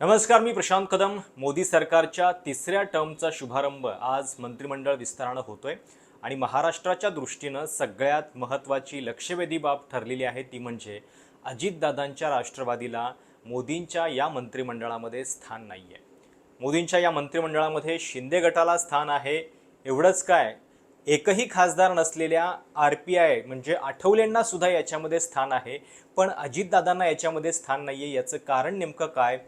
नमस्कार मी प्रशांत कदम. मोदी सरकारच्या तिसऱ्या टर्मचा शुभारंभ आज मंत्रिमंडळ विस्तारानं होतोय आणि महाराष्ट्राच्या दृष्टीनं सगळ्यात महत्त्वाची लक्षवेधी बाब ठरलेली आहे ती म्हणजे अजितदादांच्या राष्ट्रवादीला मोदींच्या या मंत्रिमंडळामध्ये स्थान नाही आहे मोदींच्या या मंत्रिमंडळामध्ये शिंदे गटाला स्थान आहे. एवढंच काय एकही खासदार नसलेल्या आर पी आय म्हणजे आठवलेंना सुद्धा याच्यामध्ये स्थान आहे. पण अजितदादांना याच्यामध्ये स्थान नाही आहे याचं कारण नेमकं काय?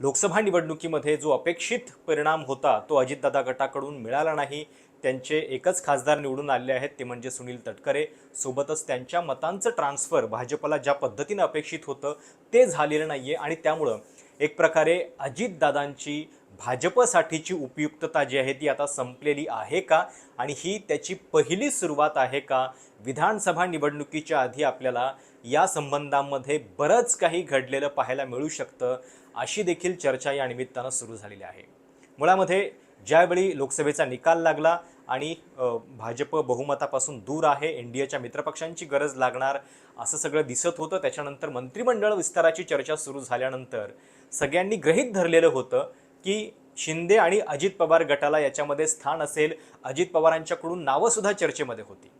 लोकसभा निवडणुकीमध्ये जो अपेक्षित परिणाम होता तो अजितदादा गटाकडून मिळाला नाही. त्यांचे एकच खासदार निवडून आलेले आहेत ते म्हणजे सुनील तटकरे. सोबतच त्यांच्या मतांचं ट्रान्सफर भाजपला ज्या पद्धतीनं अपेक्षित होतं ते झालेलं नाही आहे आणि त्यामुळं एक प्रकारे अजितदादांची भाजपसाठीची उपयुक्तता जी आहे ती आता संपलेली आहे का? आणि ही त्याची पहिली सुरुवात आहे का? विधानसभा निवडणुकीच्या आधी आपल्याला या संबंधांमध्ये बरंच काही घडलेलं पाहायला मिळू शकतं अशी देखील चर्चा या निमित्तानं सुरू झालेली आहे. मुळामध्ये ज्यावेळी लोकसभेचा निकाल लागला आणि भाजप बहुमतापासून दूर आहे एन डी एच्या मित्रपक्षांची गरज लागणार असं सगळं दिसत होतं. त्याच्यानंतर मंत्रिमंडळ विस्ताराची चर्चा सुरू झाल्यानंतर सगळ्यांनी ग्रहीत धरलेलं होतं की शिंदे आणि अजित पवार गटाला याच्यामध्ये स्थान असेल. अजित पवारांच्याकडून नावंसुद्धा चर्चेमध्ये होती.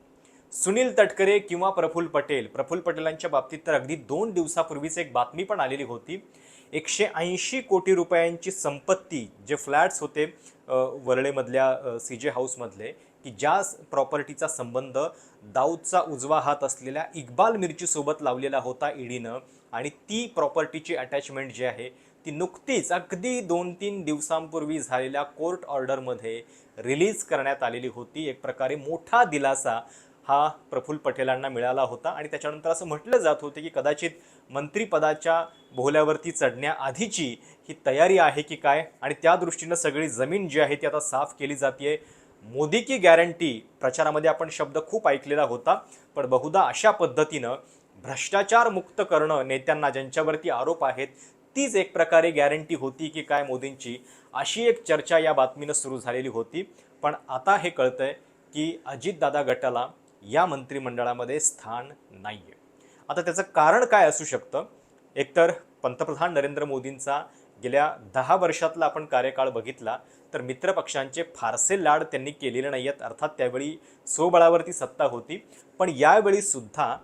सुनील तटकरे किंवा प्रफुल्ल पटेल. प्रफुल्ल पटेलांच्या बाबतीत तर अगदी दोन दिवसापूर्वीच एक बातमी पण आलेली होती. एकशे ऐंशी कोटी रुपयांची संपत्ती जे फ्लॅट्स होते वरळेमधल्या सी जे हाऊसमधले की ज्या प्रॉपर्टीचा संबंध दाऊदचा उजवा हात असलेल्या इक्बाल मिरचीसोबत लावलेला होता ईडीनं आणि ती प्रॉपर्टीची अटॅचमेंट जी आहे ती नुकतीच अगदी दोन तीन दिवसांपूर्वी झालेल्या कोर्ट ऑर्डरमध्ये रिलीज करण्यात आलेली होती. एक प्रकारे मोठा दिलासा हा प्रफुल्ल पटेलांना मिळाला होता आणि त्याच्यानंतर असं म्हटलं जात होते की कदाचित मंत्रिपदाच्या भोल्यावरती चढण्याआधीची ही तयारी आहे की काय? आणि त्या दृष्टीनं सगळी जमीन जी आहे ती आता साफ केली जाते मोदी की गॅरंटी? प्रचारामध्ये आपण शब्द खूप ऐकलेला होता पण बहुधा अशा पद्धतीनं भ्रष्टाचार मुक्त करणं नेत्यांना ज्यांच्यावरती आरोप आहेत तीच एक प्रकारे गॅरंटी होती की काय मोदींची अशी एक चर्चा या बातमीनं सुरू झालेली होती. पण आता हे कळतंय की अजितदादा गटाला या मंत्रिमंडळामध्ये स्थान नाही आहे आता त्याचं कारण काय असू शकतं? एकतर पंतप्रधान नरेंद्र मोदींचा गेल्या दहा वर्षातला आपण कार्यकाळ बघितला तर मित्रपक्षांचे फारसे लाड त्यांनी केलेले नाही आहेत अर्थात त्यावेळी स्वबळावरती सत्ता होती. पण यावेळी सुद्धा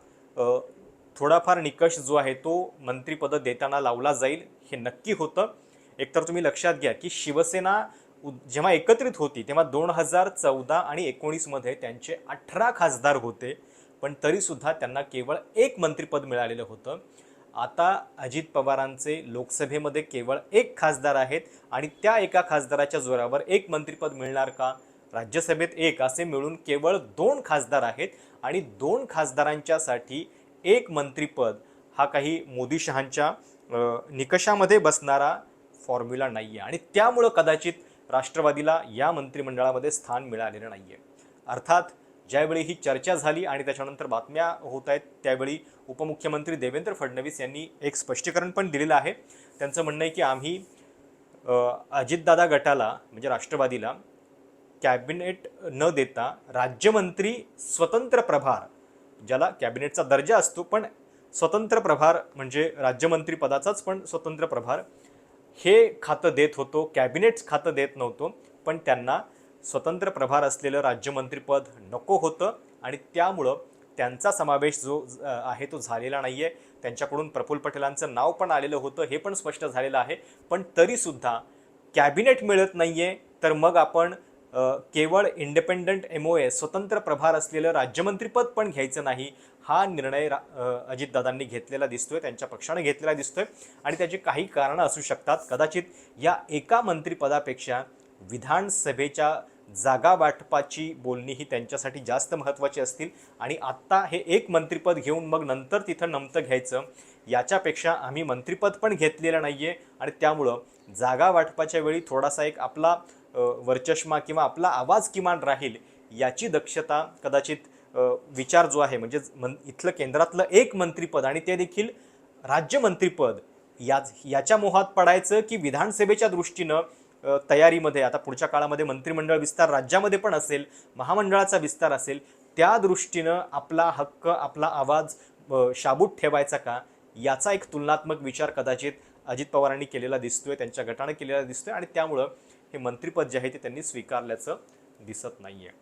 थोडाफार निकष जो आहे तो मंत्रिपद देताना लावला जाईल हे नक्की होतं. एकतर तुम्ही लक्षात घ्या की शिवसेना जेव्हा एकत्रित होती तेव्हा दोन हजार चौदा आणि एकोणीसमध्ये त्यांचे अठरा खासदार होते पण तरीसुद्धा त्यांना केवळ एक मंत्रिपद मिळालेलं होतं. आता अजित पवारांचे लोकसभेमध्ये केवळ एक खासदार आहेत आणि त्या एका खासदाराच्या जोरावर एक मंत्रिपद मिळणार का? राज्यसभेत एक असे मिळून केवळ दोन खासदार आहेत आणि दोन खासदारांच्यासाठी एक मंत्रीपद हा काही मोदीशहांच्या निकषामध्ये बसणारा फॉर्म्युला नाही आहे आणि त्यामुळं कदाचित राष्ट्रवादीला या मंत्रिमंडळामध्ये स्थान मिळालेलं नाही आहे अर्थात ज्यावेळी ही चर्चा झाली आणि त्याच्यानंतर बातम्या होत आहेत त्यावेळी उपमुख्यमंत्री देवेंद्र फडणवीस यांनी एक स्पष्टीकरण पण दिलेलं आहे. त्यांचं म्हणणं आहे की आम्ही अजितदादा गटाला म्हणजे राष्ट्रवादीला कॅबिनेट न देता राज्यमंत्री स्वतंत्र प्रभार ज्याला कॅबिनेटचा दर्जा असतो पण स्वतंत्र प्रभार म्हणजे राज्यमंत्रीपदाचाच पण स्वतंत्र प्रभार. हे खातं देत होतो कॅबिनेट खातं देत नव्हतो पण त्यांना स्वतंत्र प्रभार असलेलं राज्यमंत्रीपद नको होतं आणि त्यामुळं त्यांचा समावेश जो आहे तो झालेला नाही आहे त्यांच्याकडून प्रफुल्ल पटेलांचं नाव पण आलेलं होतं हे पण स्पष्ट झालेलं आहे. पण तरीसुद्धा कॅबिनेट मिळत नाही आहे तर मग आपण केवळ इंडिपेंडंट एम ओ ए स्वतंत्र प्रभार असलेलं राज्यमंत्रीपद पण घ्यायचं नाही हा निर्णय रा- अजितदादांनी घेतलेला दिसतोय त्यांच्या पक्षाने घेतलेला दिसतोय. आणि त्याची काही कारणं असू शकतात. कदाचित या एका मंत्रिपदापेक्षा विधानसभेच्या जागा वाटपाची बोलणी ही त्यांच्यासाठी जास्त महत्त्वाची असतील. आणि आत्ता हे एक मंत्रिपद घेऊन मग नंतर तिथं नमतं घ्यायचं याच्यापेक्षा आम्ही मंत्रिपद पण घेतलेलं नाही आहे आणि त्यामुळं जागा वाटपाच्या वेळी थोडासा एक आपला वरचष्मा किंवा आपला आवाज किमान राहील याची दक्षता कदाचित विचार जो आहे म्हणजे मन इथलं केंद्रातलं एक मंत्रीपद आणि ते देखील राज्यमंत्रीपद याच याच्या मोहात पडायचं की विधानसभेच्या दृष्टीनं तयारीमध्ये आता पुढच्या काळामध्ये मंत्रिमंडळ विस्तार राज्यामध्ये पण असेल महामंडळाचा विस्तार असेल त्या दृष्टीनं आपला हक्क आपला आवाज शाबूत ठेवायचा का? याचा एक तुलनात्मक विचार कदाचित अजित पवारांनी केलेला दिसतोय त्यांच्या गटानं केलेला दिसतोय आणि त्यामुळं हे मंत्रिपद जे आहे ते त्यांनी स्वीकारल्याचं दिसत नाही आहे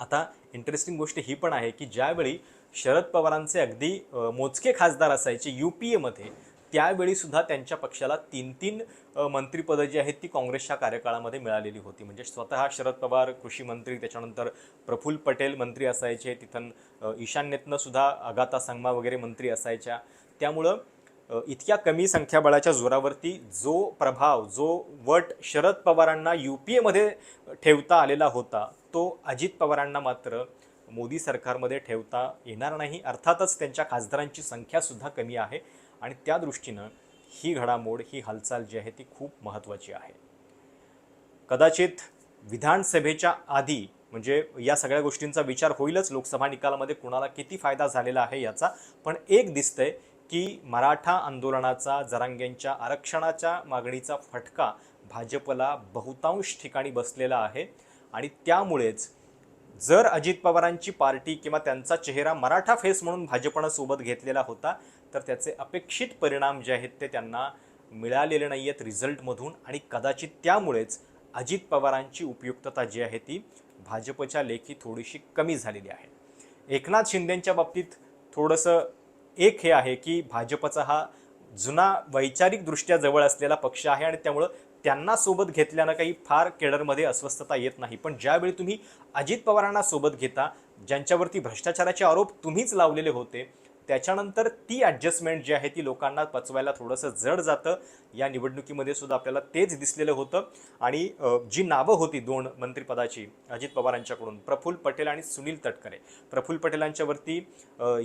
आता इंटरेस्टिंग गोष्ट ही पण आहे की ज्यावेळी शरद पवारांचे अगदी मोजके खासदार असायचे यू पी एमध्ये त्यावेळी सुद्धा त्यांच्या पक्षाला तीन तीन मंत्रीपदं मंत्रिपदं जी आहेत ती काँग्रेसच्या कार्यकाळामध्ये मिळालेली होती. म्हणजे स्वतः शरद पवार कृषी मंत्री त्याच्यानंतर प्रफुल्ल पटेल मंत्री असायचे तिथं अ, ईशान्येतनं सुद्धा अगाता संगमा वगैरे मंत्री असायच्या. त्यामुळं इतक्या कमी संख्याबळाच्या जोरावरती जो प्रभाव जो वट शरद पवारांना यू पी एमध्ये ठेवता आलेला होता तो अजित पवारांना मात्र मोदी सरकारमध्ये ठेवता येणार नाही. अर्थातच त्यांच्या खासदारांची संख्यासुद्धा कमी आहे आणि त्या दृष्टीनं ही घडामोड ही हालचाल जी आहे ती खूप महत्त्वाची आहे. कदाचित विधानसभेच्या आधी म्हणजे या सगळ्या गोष्टींचा विचार होईलच लोकसभा निकालामध्ये कुणाला किती फायदा झालेला आहे याचा पण एक दिसतंय की मराठा आंदोलनाचा जरांग्यांच्या आरक्षणाच्या मागणीचा फटका भाजपला बहुतांश ठिकाणी बसलेला आहे आणि त्यामुळेच जर अजित पवारांची पार्टी किंवा त्यांचा चेहरा मराठा फेस म्हणून भाजपनं सोबत घेतलेला होता तर त्याचे अपेक्षित परिणाम जे आहेत ते त्यांना मिळालेले नाही आहेत रिझल्टमधून आणि कदाचित त्यामुळेच अजित पवारांची उपयुक्तता जी आहे ती भाजपच्या लेखी थोडीशी कमी झालेली आहे. एकनाथ शिंदेंच्या बाबतीत थोडंसं एक हे आहे की भाजपचा हा जुना वैचारिकदृष्ट्या जवळ असलेला पक्ष आहे आणि त्यामुळं त्यांना सोबत घेतल्यानं काही फार केडरमध्ये अस्वस्थता येत नाही. पण ज्यावेळी तुम्ही अजित पवारांना सोबत घेता ज्यांच्यावरती भ्रष्टाचाराचे आरोप तुम्हीच लावलेले होते त्याच्यानंतर ती ॲडजस्टमेंट जी आहे ती लोकांना पचवायला थोडंसं जड जातं. या निवडणुकीमध्ये सुद्धा आपल्याला तेच दिसलेलं होतं. आणि जी नावं होती दोन मंत्रिपदाची अजित पवारांच्याकडून प्रफुल्ल पटेल आणि सुनील तटकरे. प्रफुल्ल पटेलांच्यावरती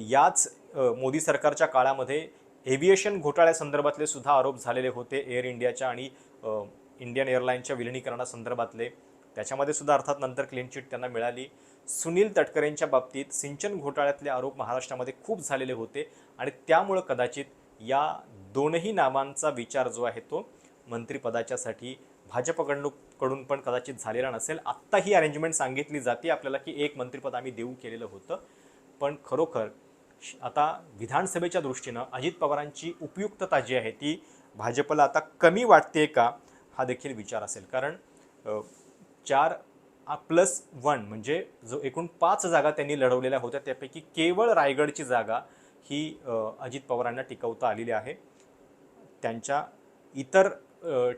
याच मोदी सरकारच्या काळामध्ये एव्हिएशन घोटाळ्यासंदर्भातले सुद्धा आरोप झालेले होते एअर इंडियाच्या आणि इंडियन एअरलाईनच्या विलिनीकरणासंदर्भातले त्याच्यामध्ये सुद्धा अर्थात नंतर क्लीन चिट त्यांना मिळाली. सुनील तटकरेंच्या बाबतीत सिंचन घोटाळ्यातले आरोप महाराष्ट्रामध्ये खूप झालेले होते आणि त्यामुळं कदाचित या दोनही नावांचा विचार जो आहे तो मंत्रिपदाच्यासाठी भाजपकडून कडून पण कदाचित झालेला नसेल. आत्ता ही अरेंजमेंट सांगितली जाते. आपल्याला की एक मंत्रिपद आम्ही देऊ केलेलं होतं. पण खरोखर आता विधानसभेच्या दृष्टीनं अजित पवारांची उपयुक्तता जी आहे ती भाजपला आता कमी वाटते का हा देखील विचार असेल. कारण चार प्लस वन म्हणजे जो एकूण पाच जागा त्यांनी लढवलेल्या होत्या त्यापैकी केवळ रायगडची जागा ही अजित पवारांना टिकवता आलेली आहे. त्यांच्या इतर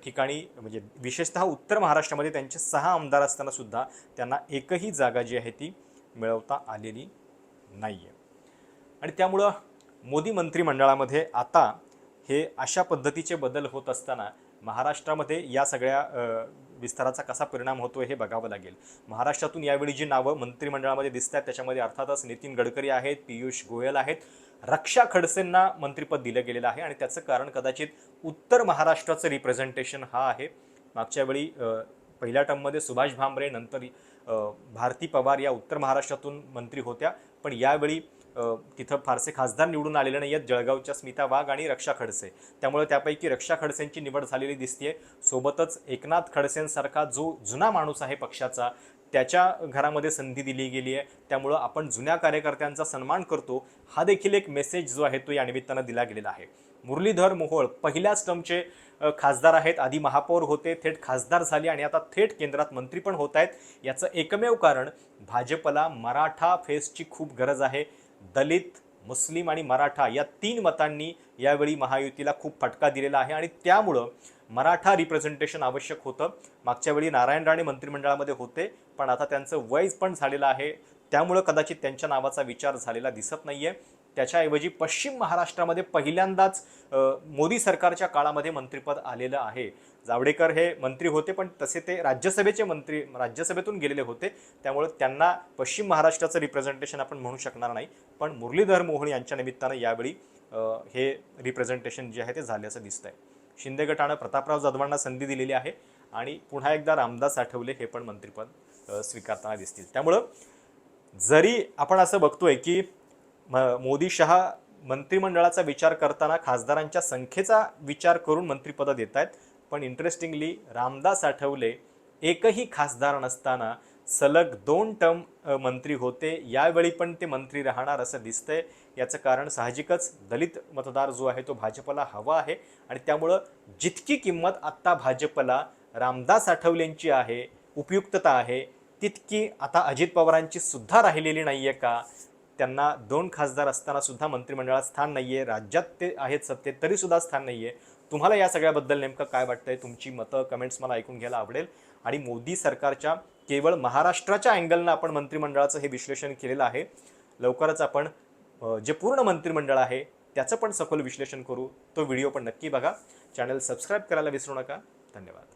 ठिकाणी म्हणजे विशेषतः उत्तर महाराष्ट्रामध्ये त्यांचे सहा आमदार असताना सुद्धा त्यांना एकही जागा जी आहे ती मिळवता आलेली नाही आहे आणि त्यामुळं मोदी मंत्रिमंडळामध्ये आता हे अशा पद्धतीचे बदल होत असताना महाराष्ट्रामध्ये या सगळ्या विस्ताराचा कसा परिणाम होतो हे बघावं लागेल. महाराष्ट्रातून यावेळी जी नावं मंत्रिमंडळामध्ये दिसत आहेत त्याच्यामध्ये अर्थातच नितीन गडकरी आहेत पियुष गोयल आहेत. रक्षा खडसेंना मंत्रिपद दिलं गेलेलं आहे आणि त्याचं कारण कदाचित उत्तर महाराष्ट्राचं रिप्रेझेंटेशन हा आहे. मागच्या वेळी पहिल्या टर्ममध्ये सुभाष भामरे नंतर भारती पवार या उत्तर महाराष्ट्रातून मंत्री होत्या. पण यावेळी तिथं फारसे खासदार निवडून आलेले नाही आहेत जळगावच्या स्मिता वाघ आणि रक्षा खडसे. त्यामुळे त्यापैकी रक्षा खडसेंची निवड झालेली दिसते सोबतच एकनाथ खडसेंसारखा जो जुना माणूस आहे पक्षाचा त्याच्या घरामध्ये संधी दिली गेली आहे त्यामुळं आपण जुन्या कार्यकर्त्यांचा सन्मान करतो. हा देखील एक मेसेज जो आहे तो या निमित्तानं दिला गेलेला आहे. मुरलीधर मोहोळ पहिल्याच टर्मचे खासदार आहेत. आधी महापौर होते थेट खासदार झाले आणि आता थेट केंद्रात मंत्री पण होत आहेत. याचं एकमेव कारण भाजपला मराठा फेसची खूप गरज आहे. दलित मुस्लिम आणि मराठा या तीन मतांनी यावेळी महायुतीला खूप फटका दिलेला आहे आणि त्यामुळं मराठा रिप्रेझेंटेशन आवश्यक होतं. मागच्या वेळी नारायण राणे मंत्रिमंडळामध्ये होते पण आता त्यांचं वयज पण झालेलं आहे. त्यामुळं कदाचित त्यांच्या नावाचा विचार झालेला दिसत नाही आहे त्याच्याऐवजी पश्चिम महाराष्ट्रामध्ये पहिल्यांदाच मोदी सरकारच्या काळामध्ये मंत्रिपद आलेलं आहे. जावडेकर हे मंत्री होते पण तसे ते राज्यसभेचे मंत्री राज्यसभेतून गेलेले होते. त्यामुळे त्यांना पश्चिम महाराष्ट्राचं रिप्रेझेंटेशन आपण म्हणू शकणार नाही. पण मुरलीधर मोहोळ यांच्या निमित्तानं यावेळी हे रिप्रेझेंटेशन जे आहे ते झाल्याचं दिसतंय. शिंदे गटानं प्रतापराव जाधवांना संधी दिलेली आहे आणि पुन्हा एकदा रामदास आठवले हे पण मंत्रिपद स्वीकारताना दिसतील. त्यामुळं जरी आपण असं बघतोय की मोदी शहा मंत्रिमंडळाचा विचार करताना खासदारांच्या संख्येचा विचार करून मंत्रिपदं देत आहेत पण इंटरेस्टिंगली रामदास आठवले एकही खासदार नसताना सलग दोन टर्म मंत्री होते. यावेळी पण ते मंत्री राहणार असं दिसतंय. याचं कारण साहजिकच दलित मतदार जो आहे तो भाजपला हवा आहे. आणि त्यामुळं जितकी किंमत आत्ता भाजपला रामदास आठवलेंची आहे उपयुक्तता आहे तितकी आता अजित पवारांची सुद्धा राहिलेली आहे का? त्यांना दोन खासदार असताना सुद्धा मंत्रिमंडळात स्थान नाही आहे राज्यात ते आहेत सत्तेत तरीसुद्धा स्थान नाही आहे तुम्हाला या सगळ्याबद्दल नेमकं काय वाटतंय? तुमची मतं कमेंट्स मला ऐकून घ्यायला आवडेल. आणि मोदी सरकारच्या केवळ महाराष्ट्राच्या अँगलनं आपण मंत्रिमंडळाचं हे विश्लेषण केलेलं आहे. लवकरच आपण जे पूर्ण मंत्रिमंडळ आहे त्याचं पण सखोल विश्लेषण करू. तो व्हिडिओ पण नक्की बघा. चॅनल सबस्क्राईब करायला विसरू नका. धन्यवाद.